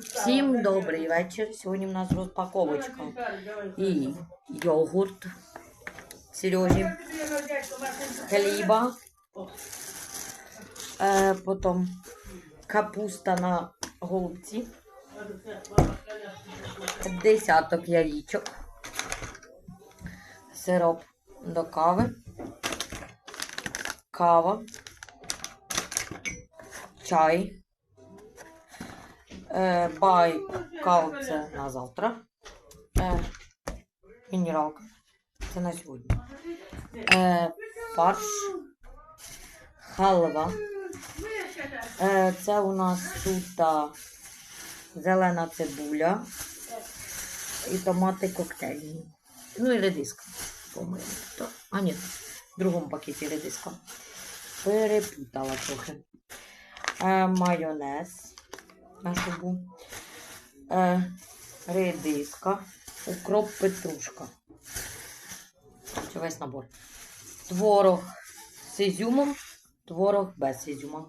Всім добрий вечір. Сьогодні в нас розпаковочка. І йогурт Сережі, хліба, е, потім капуста на голубці, десяток яєчок, сироп до кави, кава, чай. Е, бай кал це на завтра. Е, мінералка. Це на сьогодні. Е, фарш. Халва. Е, це у нас тут зелена цибуля і томати коктейльні. Ну і редиска, по-моєму. А ні, в другому пакеті редиска. Перепутала трохи. Е, майонез на шубу. Е, редиска, укроп, петрушка. Це весь набор. Творог з ізюмом, творог без ізюма.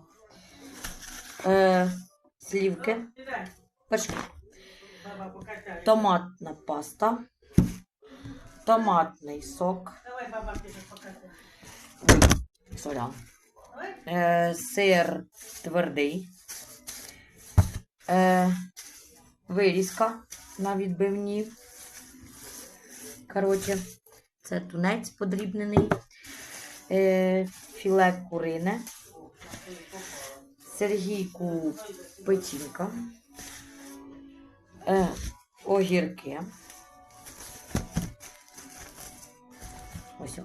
Е, слівки, вершки. Томатна паста. Томатний сок. Солян. Е, сир твердий. Е, вирізка на відбивні. Коротше, це тунець подрібнений. Е, філе курине. Сергійку печінка. Е, огірки. Ось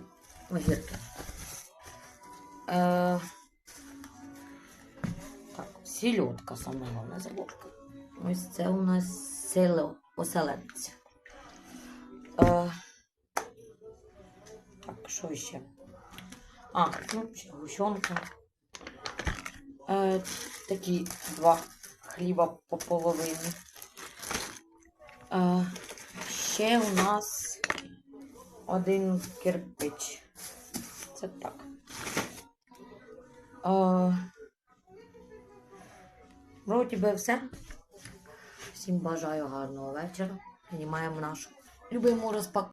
огірки. Е, сільотка саме головне заборка. Ось це у нас село оселедець. Е, так, що ще? А, ну, ще гущонка. Е, такі два хліба по половині. Е, ще у нас один кирпич. Це так. Е, Вроді би все. Всім бажаю гарного вечора. Знімаємо нашу любиму розпаковку.